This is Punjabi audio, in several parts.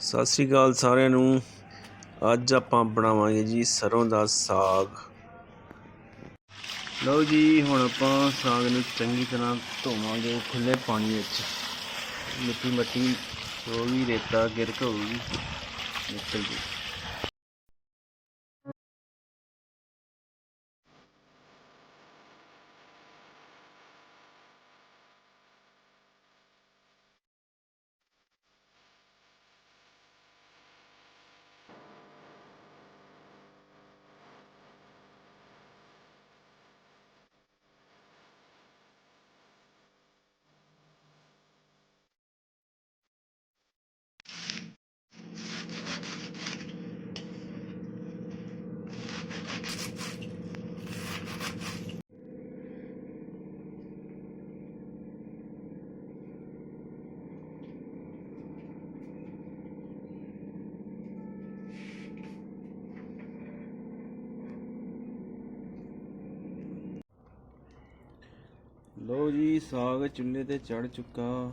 ਸਤਿ ਸ੍ਰੀ ਅਕਾਲ ਸਾਰਿਆਂ ਨੂੰ। ਅੱਜ ਆਪਾਂ ਬਣਾਵਾਂਗੇ ਜੀ ਸਰੋਂ ਦਾ ਸਾਗ। ਲਓ ਜੀ, ਹੁਣ ਆਪਾਂ ਸਾਗ ਨੂੰ ਚੰਗੀ ਤਰ੍ਹਾਂ ਧੋਵਾਂਗੇ ਖੁੱਲੇ ਪਾਣੀ ਵਿੱਚ। ਮਿੱਟੀ ਮੱਟੀ ਜੋ ਵੀ ਰੇਤਾ ਗਿਰਕ ਹੋਊਗੀ। ਨਿਕਲ ਜੀ ਲਓ ਜੀ, ਸਾਗ ਚੁੱਲ੍ਹੇ ਤੇ ਚੜ ਚੁੱਕਾ।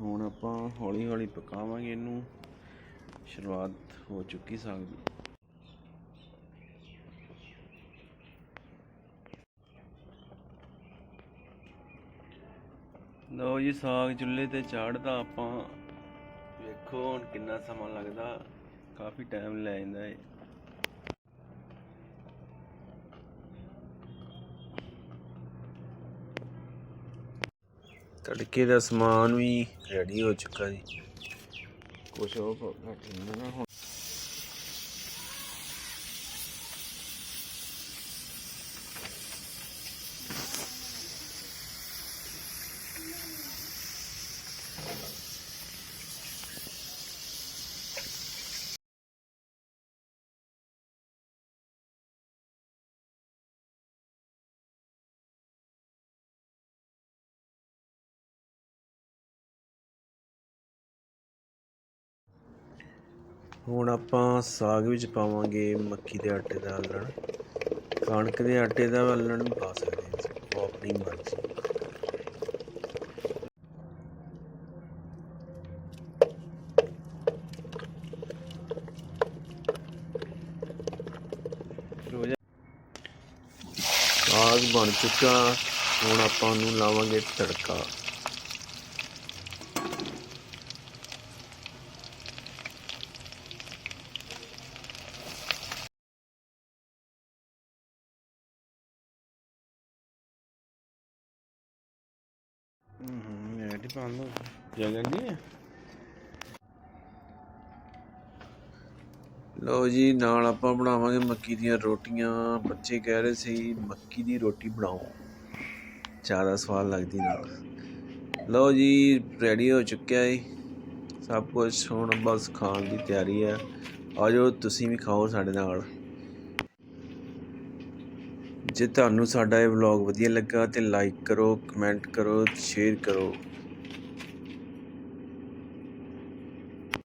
ਹੁਣ ਆਪਾਂ ਹੌਲੀ ਹੌਲੀ ਪਕਾਵਾਂਗੇ ਇਹਨੂੰ। ਸ਼ੁਰੂਆਤ ਹੋ ਚੁੱਕੀ ਸਾਗ ਦੀ। ਲਓ ਜੀ, ਸਾਗ ਚੁੱਲ੍ਹੇ ਤੇ ਚਾੜਦਾ ਆਪਾਂ। ਵੇਖੋ ਹੁਣ ਕਿੰਨਾ ਸਮਾਂ ਲੱਗਦਾ। ਕਾਫੀ ਟਾਈਮ ਲੈ ਜਾਂਦਾ ਹੈ ਤੜਕੇ ਦਾ ਸਮਾਨ ਵੀ ਰੈਡੀ ਹੋ ਚੁੱਕਾ ਜੀ। ਕੁਛ ਉਹ ਘੱਟ ਨਹੀਂ ਨਾ ਹੁਣ ਹੁਣ ਆਪਾਂ ਸਾਗ ਵਿੱਚ ਪਾਵਾਂਗੇ ਮੱਕੀ ਦੇ ਆਟੇ ਦਾ ਹਲਣ ਕਣਕ ਦੇ ਆਟੇ ਦਾ ਹੱਲਣ ਵੀ ਪਾ ਸਕਦੇ ਹਾਂ ਉਹ ਆਪਣੀ ਮਰਜ਼ੀ। ਸਾਗ ਬਣ ਚੁੱਕਾ, ਹੁਣ ਆਪਾਂ ਉਹਨੂੰ ਲਾਵਾਂਗੇ ਤੜਕਾ। ਹੂੰ ਮੈਂ ਟੀ ਪਾ ਲਓ ਜੀ, ਨਾਲ ਆਪਾਂ ਬਣਾਵਾਂਗੇ ਮੱਕੀ ਦੀਆਂ ਰੋਟੀਆਂ। ਬੱਚੇ ਕਹਿ ਰਹੇ ਸੀ, ਮੱਕੀ ਦੀ ਰੋਟੀ ਬਣਾਓ। ਜ਼ਿਆਦਾ ਸਵਾਦ ਲੱਗਦੀ ਨਾਲ। ਲਓ ਜੀ ਰੈਡੀ ਹੋ ਚੁੱਕਿਆ ਹੈ ਸਭ ਕੁਝ ਹੁਣ ਬਸ ਖਾਣ ਦੀ ਤਿਆਰੀ ਹੈ ਆਜੋ, ਤੁਸੀਂ ਵੀ ਖਾਓ ਸਾਡੇ ਨਾਲ। ਜੇ ਤੁਹਾਨੂੰ ਸਾਡਾ ਇਹ ਵਲੌਗ ਵਧੀਆ ਲੱਗਾ ਤਾਂ ਲਾਈਕ ਕਰੋ ਕਮੈਂਟ ਕਰੋ ਸ਼ੇਅਰ ਕਰੋ।